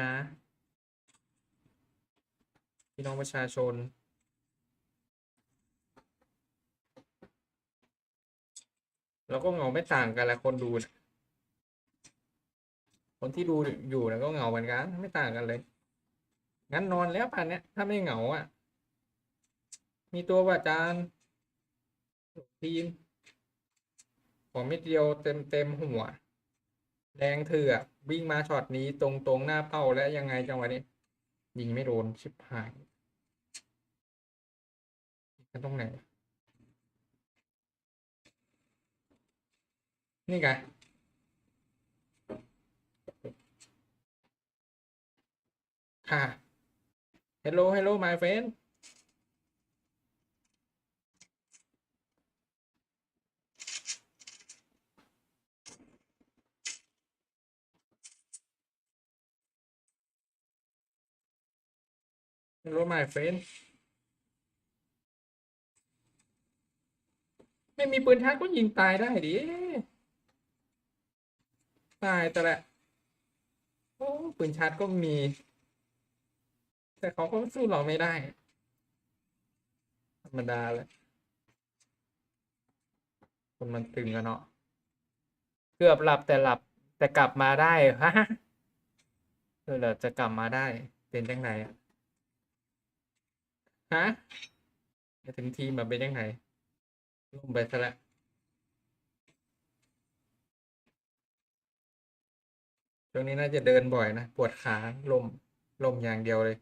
นะพี่น้องประชาชนแล้วก็เหงาไม่ต่างกันแหละคนดู คนที่ดูอยู่นะก็เหงาเหมือนกัน ไม่ต่างกันเลย งั้นนอนแล้วป่านเนี้ยถ้าไม่เหงาอะ มีตัวว่าจานทีม ของม็ดเดียวเต็มเต็มหัว แดงเถือวิ่งมาช็อตนี้ตรงตรงหน้าเป้าแล้วยังไงจังหวะนี้ ยิงไม่โดนชิบหายมันตรงไหนนี่ไงค่ะ hello hello my friend ฮัลโหล my friend ไม่มีปืนชักก็ยิงตายได้ดิ ตายแต่ละ โอ้ ปืนชัดก็มี แต่เขาก็สู้เราไม่ได้ ธรรมดาเลย คนมันตึงกันเนาะ เกือบหลับแต่หลับแต่กลับมาได้ฮะเออเราจะกลับมาได้ เป็นจังไหนอะ ฮะไปถึงทีมมาเป็นยังไงลงไปซะแล้วช่วงนี้น่าจะเดินบ่อยนะ ปวดขาลมลมอย่างเดียวเลย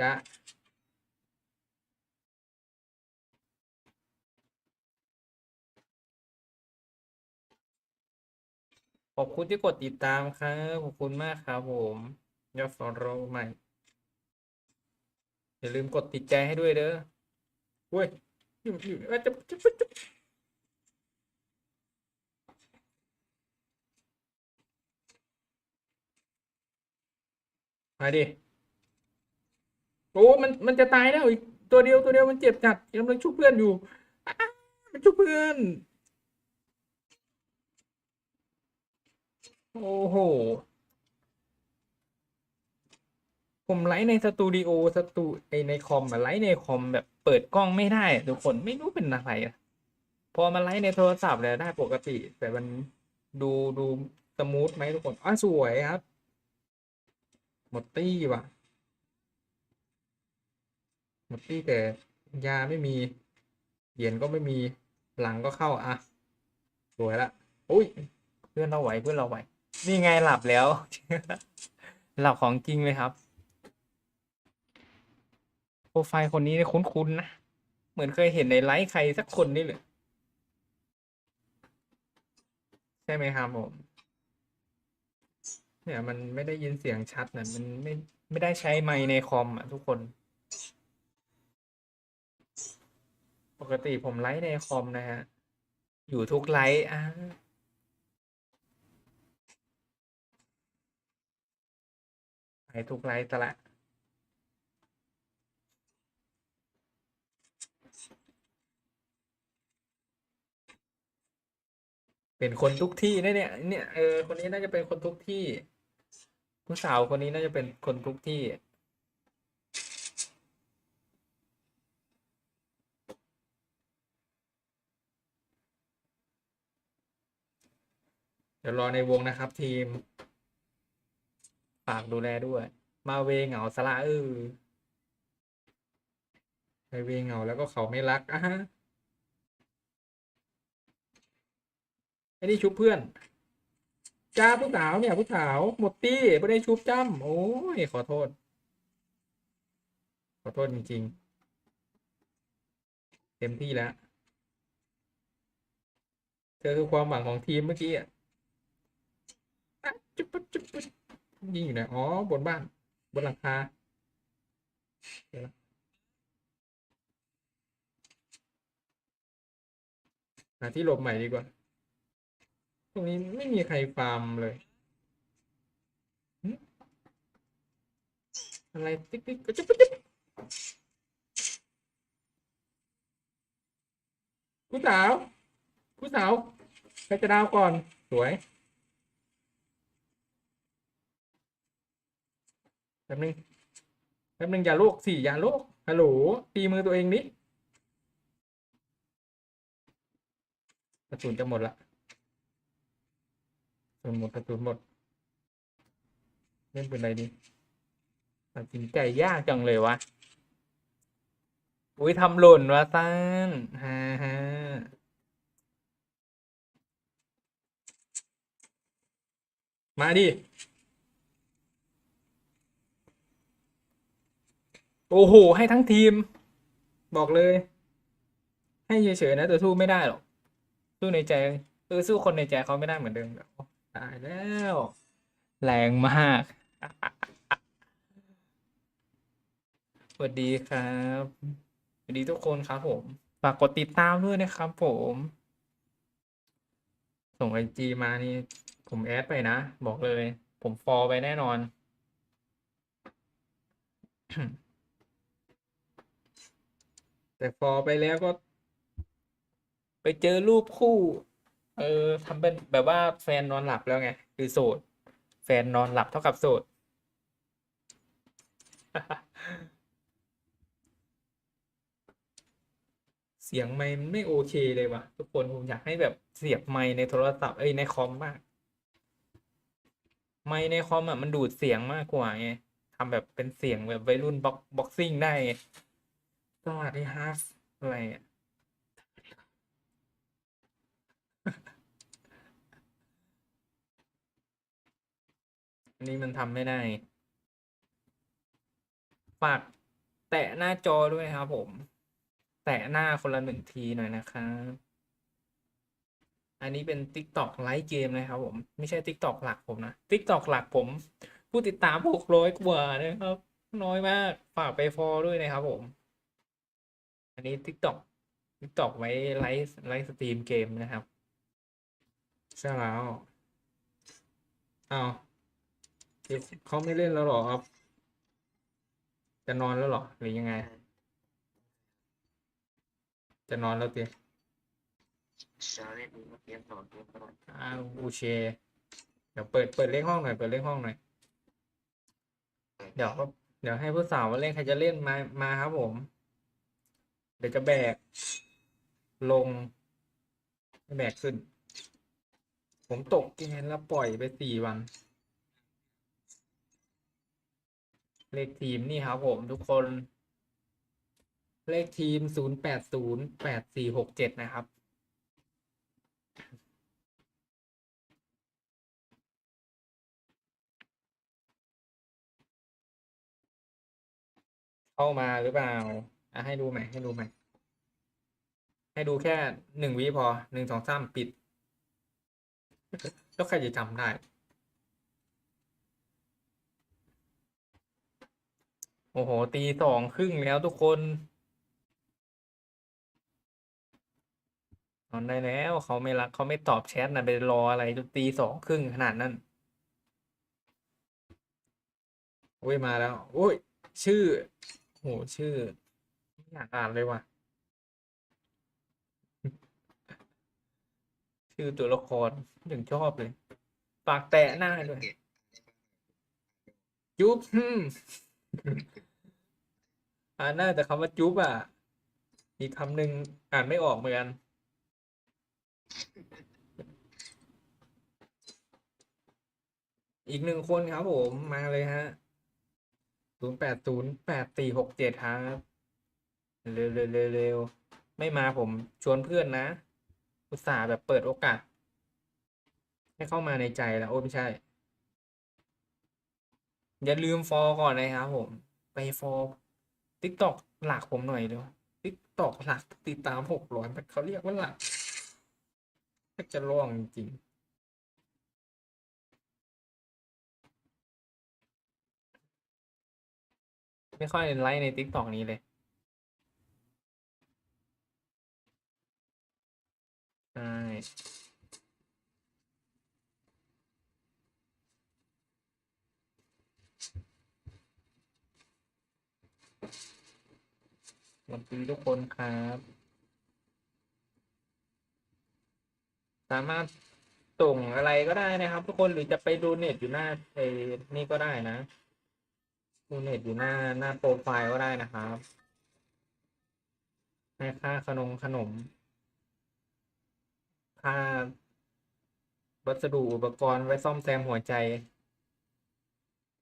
จะขอบคุณที่กดติดตามครับ ขอบคุณมากครับผม ยอดฟอลโล่ใหม่ อย่าลืมกดติดใจให้ด้วยเด้อเว้ยอยู่อยู่อะจะจะจะมาดิ โอ้ มัน มันจะตายแล้วอีกตัวเดียวตัวเดียวมันเจ็บจัดกำลังชุบเพื่อนอยู่มันชุบเพื่อน โอ้โห ผมไลฟ์ในสตูดิโอสตูไอในคอมอะไลฟ์ในคอมแบบเปิดกล้องไม่ได้ทุกคนไม่รู้เป็นอะไรอะพอมาไลฟ์ในโทรศัพท์เลยได้ปกติ แต่มันดูดูสมูทไหมทุกคนอ้าสวยครับ หมดตี้ว่ะ หมดตี้แต่ยาไม่มีเหรียญก็ไม่มีหลังก็เข้าอะสวยละอุ้ยเพื่อนเราไหวเพื่อนเราไหวนี่ไงหลับแล้วหลับของจริงเลยครับ รไฟล์คนนี้คุ้นๆนะ เหมือนเคยเห็นในไลฟ์ใครสักคนนี่เลยใช่ไหมครับผม เนี่ยมันไม่ได้ยินเสียงชัดนะมันไม่ไม่ได้ใช้ไมค์ในคอมอะทุกคน ปกติผมไลฟ์ในคอมนะฮะ อยู่ทุกไลฟ์อะไปทุกไลฟ์ซะละ เป็นคนทุกที่นะเนี่ยเนี่ยเออคนนี้น่าจะเป็นคนทุกที่ ผู้สาวคนนี้น่าจะเป็นคนทุกที่ เดี๋ยวรอในวงนะครับทีม ฝากดูแลด้วย มาเวเหงาสละเออไปเวเหงาแล้วก็เขาไม่รักอะฮะ ไอ้นี่ชุบเพื่อน จ้าผู้สาวเนี่ย ผู้สาวหมดตี้ไม่ได้ชุบจ้ำโอ้ยขอโทษ ขอโทษจริงๆ เต็มที่แล้ว เธอคือความหวังของทีมเมื่อกี้อะจุ๊บปุ๊บจุ๊บปุ๊บยิงอยู่ไหนอ๋อ บนบ้าน บนหลังคาเดี๋ยวนะหาที่หลบใหม่ดีกว่า ตรงนี้ไม่มีใครฟาร์มเลยอะไรติ๊กติ๊กจุ๊บจุ๊บคุณสาวคุณสาวใครจะดาวก่อน สวยแป๊บนึงแป๊บนึงอย่าโลกสี่อย่าโลกฮัลโหลตีมือตัวเองนิกระสุนจะหมดละ นหมดกระสุนหมดเล่นเป็นอะไรดีตัดสินใจยากจังเลยวะอุ้ยทำหล่นวะซันฮ่าฮ่ามาดิ โอ้โห ให้ทั้งทีม บอกเลย ให้เฉยๆนะแต่สู้ไม่ได้หรอก สู้ในใจเออสู้คนในใจเขาไม่ได้เหมือนเดิมแบบ ตายแล้ว แรงมากสวัสดีครับสวัสดีทุกคนครับผม ฝากกดติดตามด้วยนะครับผม ส่งไอจีมานี่ ผมแอดไปนะ บอกเลย ผมฟอลไปแน่นอนแต่ฟอลไปแล้วก็ ไปเจอรูปคู่ เออทำเป็นแบบว่าแฟนนอนหลับแล้วไง คือโสดแฟนนอนหลับเท่ากับโสดเสียงไมค์มันไม่โอเคเลยว่ะ ทุกคนผมอยากให้แบบเสียบไมค์ในโทรศัพท์เอ้ยในคอมมาก ไมค์ในคอมอะมันดูดเสียงมากกว่าไงทำแบบเป็นเสียงแบบวัยรุ่นบ็อกบ็อกซิ่งได้ไงสวัสดีครับอะไรอะ อันนี้มันทำไม่ได้ ฝากแตะหน้าจอด้วยครับผม แตะหน้าคนละหนึ่งทีหน่อยนะครับอันนี้เป็น TikTok ไลฟ์เกมนะครับผม ไม่ใช่ TikTok หลักผมนะ TikTok หลักผม ผู้ติดตามหกร้อยกว่านะครับ น้อยมาก ฝากไปฟอลด้วยนะครับผม อันนี้ TikTok TikTok ไว้ไลฟ์ไลฟ์สตรีมเกมนะครับ ใช่แล้วอ้าว เขาไม่เล่นแล้วหรอครับ จะนอนแล้วหรอหรือยังไง จะนอนแล้วเตียเช้าเล่นดูเกมต่อเกมต่ออ้าวบูเชเดี๋ยวเปิดเปิดเลขห้องหน่อยเปิดเลขห้องหน่อย เดี๋ยวก็เดี๋ยวให้ผู้สาวมาเล่นใครจะเล่นมามาครับผม เดี๋ยวจะแบก ลงแบกขึ้น ผมตกเกณฑ์แล้วปล่อยไปสี่วัน เลขทีมนี่ครับผมทุกคน เลขทีมศูนย์แปดศูนย์แปดสี่หกเจ็ดนะครับ เข้ามาหรือเปล่าอะให้ดูใหม่ให้ดูใหม่ ให้ดูแค่หนึ่งวิพอหนึ่งสองสามปิด แล้วใครจะจำได้ โอ้โห ตีสองครึ่งแล้วทุกคน นอนได้แล้วเขาไม่รักเขาไม่ตอบแชทนะไปรออะไรจนตีสองครึ่งขนาดนั้นโอ้ยมาแล้วโอ้ย ชื่อโหชื่อไม่อยากอ่านเลยว่ะ ชื่อตัวละครถึงชอบเลย ปากแตะหน้าด้วยจุ๊บ อ่านได้แต่คำว่าจุ๊บอะ อีกคำหนึ่งอ่านไม่ออกเหมือนกัน อีกหนึ่งคนครับผมมาเลยฮะศูนย์แปดศูนย์แปดสี่หกเจ็ดครับเร็วเร็วเร็วเร็วไม่มาผมชวนเพื่อนนะ อุตส่าห์แบบเปิดโอกาส ให้เข้ามาในใจแล้วโอ้ไม่ใช่ อย่าลืมฟอก่อนนะครับผม ไปฟอ ลติ๊กตอกหลักผมหน่อยเร็วติ๊กตอกหลักติดตามหกร้อยเขาเรียกว่าหลักจะร่วงจริงไม่ค่อยไลค์ในติ๊กตอกนี้เลย ใช่ สวัสดีทุกคนครับ สามารถส่งอะไรก็ได้นะครับ ทุกคนหรือจะไปดูเน็ตอยู่หน้าไอ้นี่ก็ได้นะดูเน็ตอยู่หน้าหน้าโปรไฟล์ก็ได้นะครับให้ค่าขนมขนม ค่าวัสดุอุปกรณ์ไว้ซ่อมแซมหัวใจ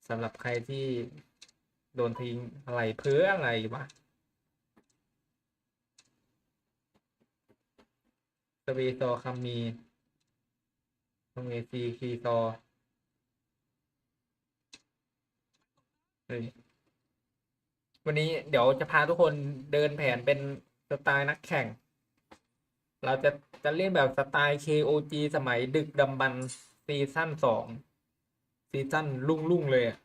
สำหรับใครที่โดนทิ้งอะไรเพ้ออะไรวะ สวีซอคัมมีตรงเอซีคีซอวันนี้เดี๋ยวจะพาทุกคนเดินแผนเป็นสไตล์นักแข่ง เราจะจะเล่นแบบสไตล์ KOG สมัยดึกดำบรรซีซั่นสองซีซั่นรุ่งรุ่งเลยอะ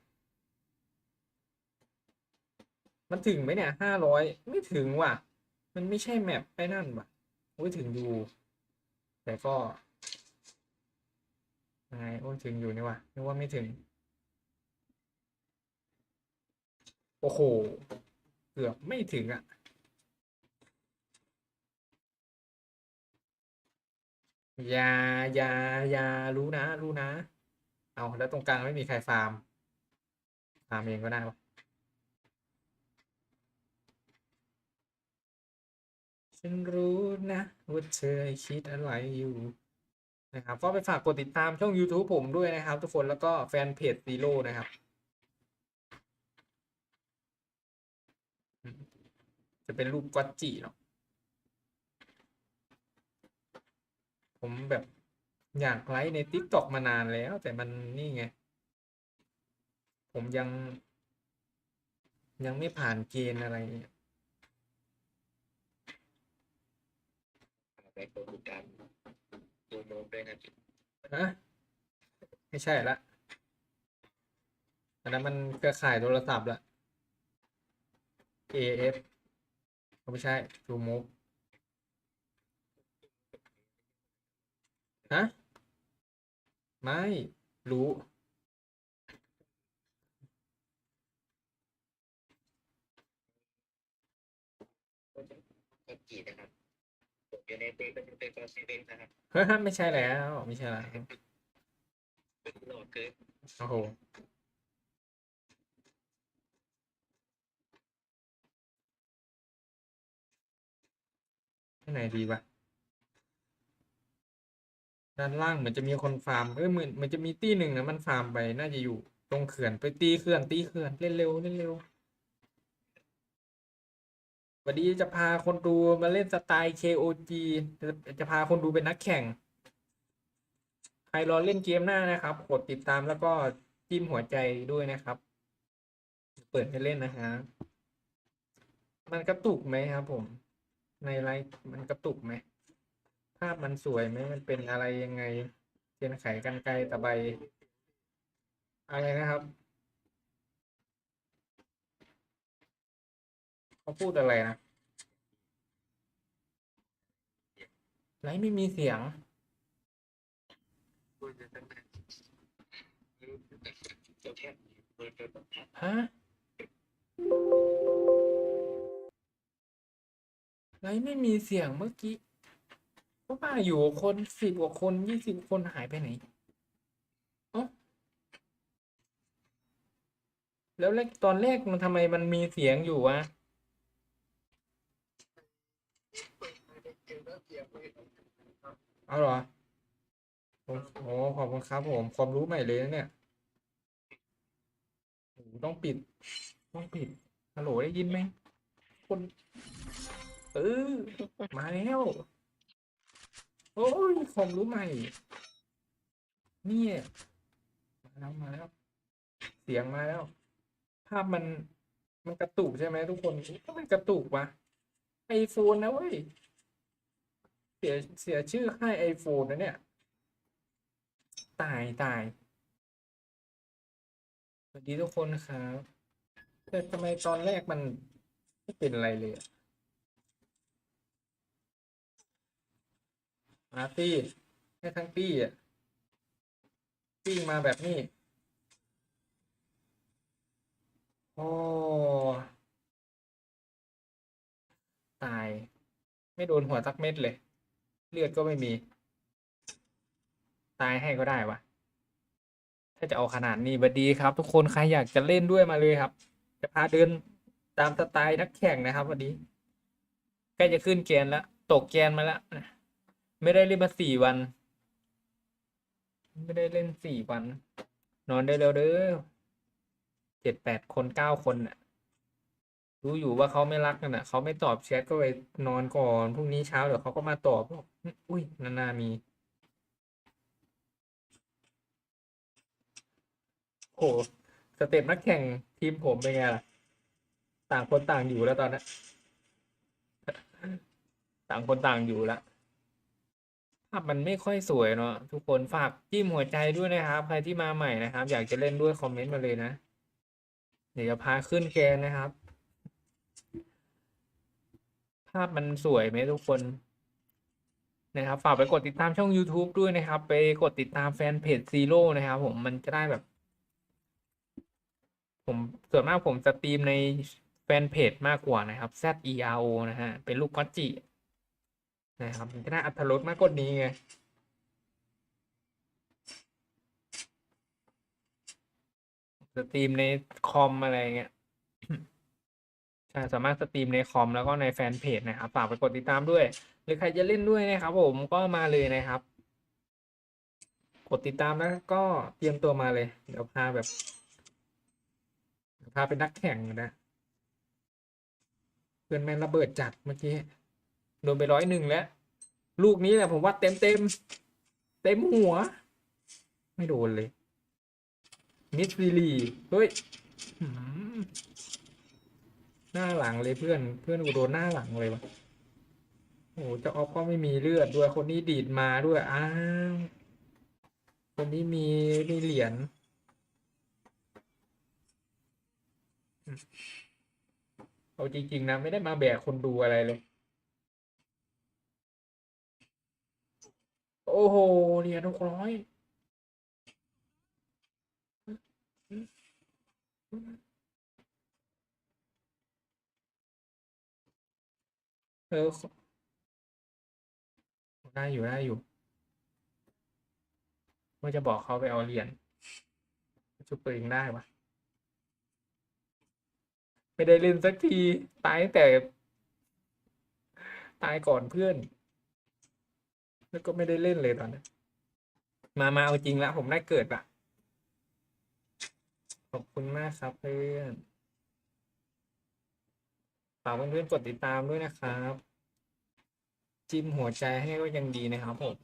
มันถึงไหมเนี่ยห้าร้อยไม่ถึงว่ะ มันไม่ใช่แมปไปนั่นว่ะโอ้ยถึงอยู่ แต่ก็ยังไงโอ้ถึงอยู่นี่วะนึกว่าไม่ถึง โอ้โห เกือบไม่ถึงอะอย่าอย่าอย่ารู้นะ รู้นะ เอาแล้วตรงกลางไม่มีใครฟาร์ม ฟาร์มเองก็ได้วะ ฉันรู้นะว่าเธอคิดอะไรอยู่นะครับก็ไปฝากกดติดตามช่อง YouTube ผมด้วยนะครับ ทุกคนแล้วก็แฟนเพจซีโร่นะครับจะเป็นรูปกัจจิเนาะผมแบบอยากไลฟ์ใน t ิ k t o k มานานแล้ว แต่มันนี่ไง ผมยัง ยังไม่ผ่านเกณฑ์อะไรเนี่ย ไปโปรแกรมดูโน้ตด้วยนะฮะไม่ใช่ละ อันนั้นมันเครือข่ายโทรศัพท์ละ AF ไม่ใช่ True Move ฮะ ไม่รู้ ก็กี่นะครับผม อยู่ในเบรกก็จะเป็นตัวซีเนนะครับเฮ้ยไม่ใช่แล้วไม่ใช่แล้วเป็นโหลดเกินโอ้โหที่ไหนดีวะด้านล่างเหมือนจะมีคนฟาร์มเอ้ยเหมือนเหมันจะมีตี้หนึ่งนะมันฟาร์มไปน่าจะอยู่ตรงเขื่อนไปตีเขื่อนตีเขื่อนเล่นเร็วเล่นเร็ว วันนี้จะพาคนดูมาเล่นสไตล์ KOG จะจะพาคนดูเป็นนักแข่ง ใครรอเล่นเกมหน้านะครับ กดติดตามแล้วก็จิ้มหัวใจด้วยนะครับ เปิดให้เล่นนะฮะ มันกระตุกไหมครับผม ในไลฟ์มันกระตุกไหม ภาพมันสวยไหม มันเป็นอะไรยังไงเทียนไขกันไกลตะไบอะไรนะครับ เขาพูดอะไรนะไลฟ์ไม่มีเสียง ฮะไลฟ์ไม่มีเสียงเมื่อกี้ก็มาอยู่คนสิบกว่าคนยี่สิบคนหายไปไหนอ้าแล้วแรกตอนแรกมันทำไมมันมีเสียงอยู่วะ เอาเหรอโอ้โหขอบคุณครับผมความรู้ใหม่เลยนะเนี่ยโอ้ต้องปิด ต้องปิดฮัลโหลได้ยินไหมคนเออมาแล้วโอ้ยความรู้ใหม่ เนี่ยมาแล้วมาแล้ว เสียงมาแล้ว ภาพมันมันกระตุกใช่ไหมทุกคนก็มันกระตุกวะไอโฟนนะเว้ย เสียเสียชื่อค่ายไอโฟนนะเนี่ย ตายตาย สวัสดีทุกคนครับแต่ทำไมตอนแรกมันไม่เป็นอะไรเลยอะมาตี้ให้ทั้งตี้อะตี้มาแบบนี้ โอ้ตาย ไม่โดนหัวสักเม็ดเลย เลือดก็ไม่มี ตายให้ก็ได้วะ ถ้าจะเอาขนาดนี้บดดีครับ ทุกคนใครอยากจะเล่นด้วยมาเลยครับ จะพาเดินตามสไตล์นักแข่งนะครับวันนี้ใกล้จะขึ้นแกนแล้ว ตกแกนมาแล้วไม่ได้เล่นมาสี่วัน ไม่ได้เล่นสี่วัน นอนได้แล้วเด้อเจ็ดแปดคนเก้าคนน่ะ รู้อยู่ว่าเขาไม่รักกันน่ะเขาไม่ตอบแชทก็ไปนอนก่อนพรุ่งนี้เช้าเดี๋ยวเขาก็มาตอบบอกอุ้ยนานามี โอ้สเต็ปนักแข่งทีมผมเป็นไงล่ะ ต่างคนต่างอยู่แล้วตอนนี้ต่างคนต่างอยู่แล้วภาพมันไม่ค่อยสวยเนาะทุกคนฝากจิ้มหัวใจด้วยนะครับ ใครที่มาใหม่นะครับ อยากจะเล่นด้วยคอมเมนต์มาเลยนะ เดี๋ยวจะพาขึ้นแกนนะครับ ภาพมันสวยไหมทุกคน นะครับ ฝากไปกดติดตามช่อง YouTube ด้วยนะครับ ไปกดติดตามแฟนเพจซีโร่นะครับ ผมมันจะได้แบบ ผมส่วนมากผมสตรีมในแฟนเพจมากกว่านะครับ Z E R O นะฮะ เป็นลูกกัจจินะครับมันจะได้อัตรสมากกว่านี้ไงสตรีมในคอมอะไรเงี้ย ใช่สามารถสตรีมในคอมแล้วก็ในแฟนเพจนะครับฝากไปกดติดตามด้วย หรือใครจะเล่นด้วยนะครับผมก็มาเลยนะครับ กดติดตามแล้วก็เตรียมตัวมาเลย เดี๋ยวพาแบบพาเป็นนักแข่งนะเพื่อนแม่ระเบิดจัดเมื่อกี้โดนไปร้อยหนึ่งแล้ว ลูกนี้แหละผมว่าเต็มเต็มเต็มหัว ไม่โดนเลยมิดฟิลีเฮ้ย หน้าหลังเลยเพื่อนเพื่อนกูโดนหน้าหลังเลยวะโอ้โหเจ้าออฟก็ไม่มีเลือดด้วยคนนี้ดีดมาด้วยอ้าวคนนี้มีมีเหรียญอืมเอาจริง ๆ นะ ไม่ได้มาแบกคนดูอะไรเลย โอ้โหเหรียญหกร้อย เออได้อยู่ได้อยู่ว่าจะบอกเขาไปเอาเหรียญชุบตัวเองได้ปะไม่ได้เล่นสักทีตายแต่ ตายก่อนเพื่อน แล้วก็ไม่ได้เล่นเลยตอนนี้นมามาเอาจริงแล้วผมได้เกิดปะขอบคุณมากครับเพื่อน ฝากเพื่อนๆกดติดตามด้วยนะครับ จิ้มหัวใจให้ก็ยังดีนะครับผม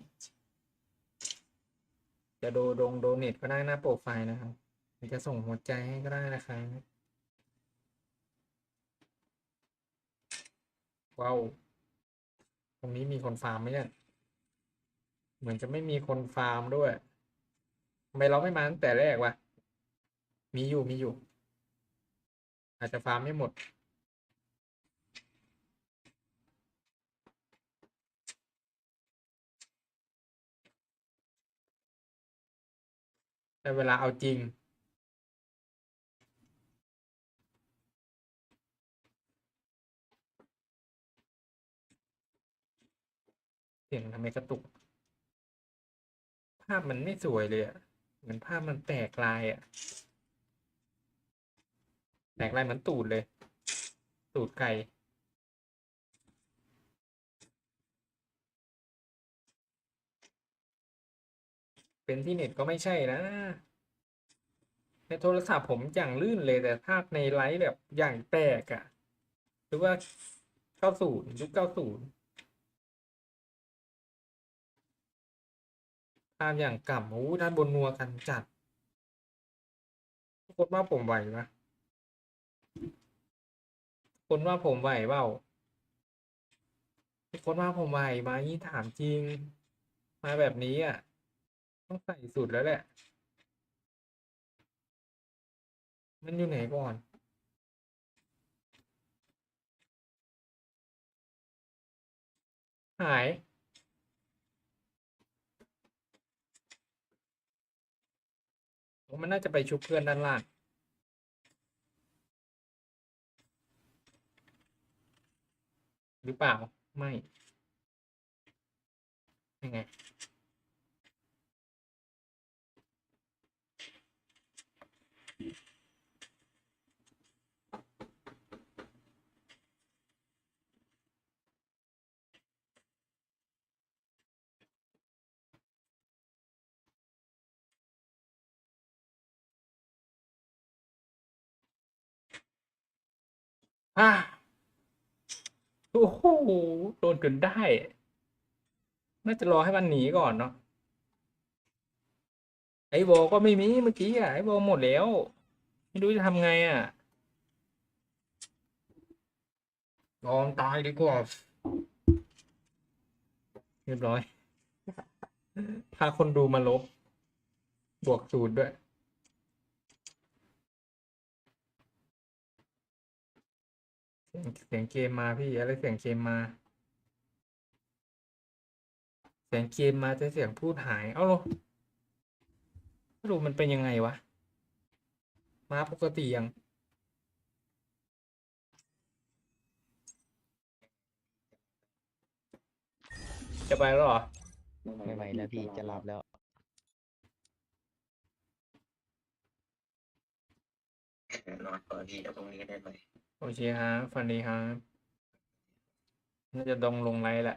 จะโดดงโดเนทก็ได้หน้าโปรไฟล์นะครับหรือจะส่งหัวใจให้ก็ได้นะครับว้าวตรงนี้มีคนฟาร์มไหมเนี่ยเหมือนจะไม่มีคนฟาร์มด้วยทำไมเราไม่มาตั้งแต่แรกวะมีอยู่มีอยู่ อาจจะฟาร์มไม่หมด แต่เวลาเอาจริง เสียงทำไมกระตุก ภาพมันไม่สวยเลยอะเหมือนภาพมันแตกลายอะแตกลายเหมือนตูดเลย ตูดไก่ เป็นที่เน็ตก็ไม่ใช่นะ ในโทรศัพท์ผมอย่างลื่นเลยแต่ภาพในไลฟ์แบบอย่างแตกอะหรือว่าเก้าศูนย์ยุคเก้าศูนย์ภาพอย่างก่ำโอ้ด้านบนนัวกันจัดคนว่าผมไหวปะทุกคนว่าผมไหวเปล่าคนว่าผมไหวไหมถามจริง มาแบบนี้อะ ต้องใส่สุดแล้วแหละ มันอยู่ไหนก่อน หายมันน่าจะไปชุบเพื่อนด้านล่างหรือเปล่า ไม่ยังไง อ่าโอ้โหโดนจนได้ น่าจะรอให้มันหนีก่อนเนาะไอ้โบก็ไม่มีเมื่อกี้อะไอ้โบหมดแล้ว ไม่รู้จะทำไงอะยอมตายดีกว่าเรียบร้อยพาคนดูมาลบบวกศูนย์ด้วย เสียงเสียงเกมมาพี่อะไรเสียงเกมมา เสียงเกมมาแต่เสียงพูดหาย เอ้าโลไม่รู้มันเป็นยังไงวะ มาปกติยังจะไปแล้วเหรอ ไม่ไหวแล้วพี่จะหลับแล้ว นอนก่อนพี่เดี๋ยวพรุ่งนี้ได้ไหม โอเคครับฟันดีครับน่าจะดองลงไลน์แหละ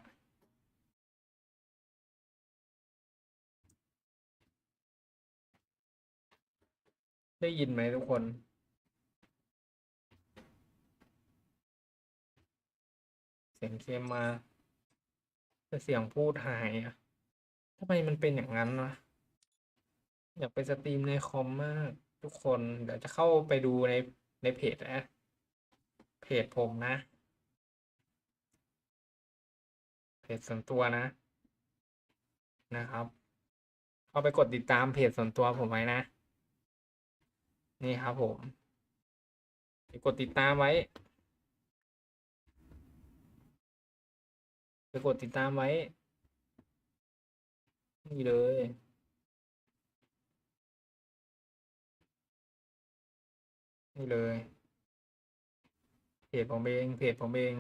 ได้ยินไหมทุกคน เสียงเคมมาแต่เสียงพูดหายอะทำไมมันเป็นอย่างนั้นวะอยากไปสตรีมในคอมมาก ทุกคนเดี๋ยวจะเข้าไปดูในในเพจนะ จผมนะ เพจส่วนตัวนะ นะครับ เข้าไปกดติดตามเพจส่วนตัวผมไว้นะ นี่ครับผมกดติดตามไว้ไปกดติดตามไว้ นี่เลย นี่เลย เพจผมเองเพจผมเอง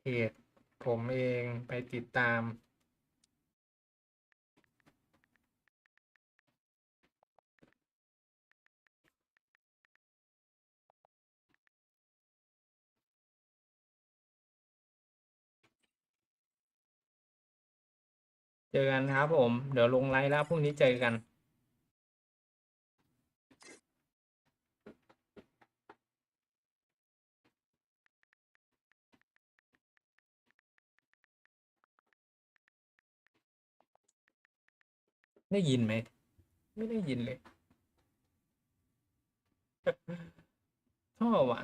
เพจผมเองไปติดตาม เจอกันครับผม เดี๋ยวลงไลน์แล้วพรุ่งนี้เจอกันได้ยินไหม ไม่ได้ยินเลยชอบอะ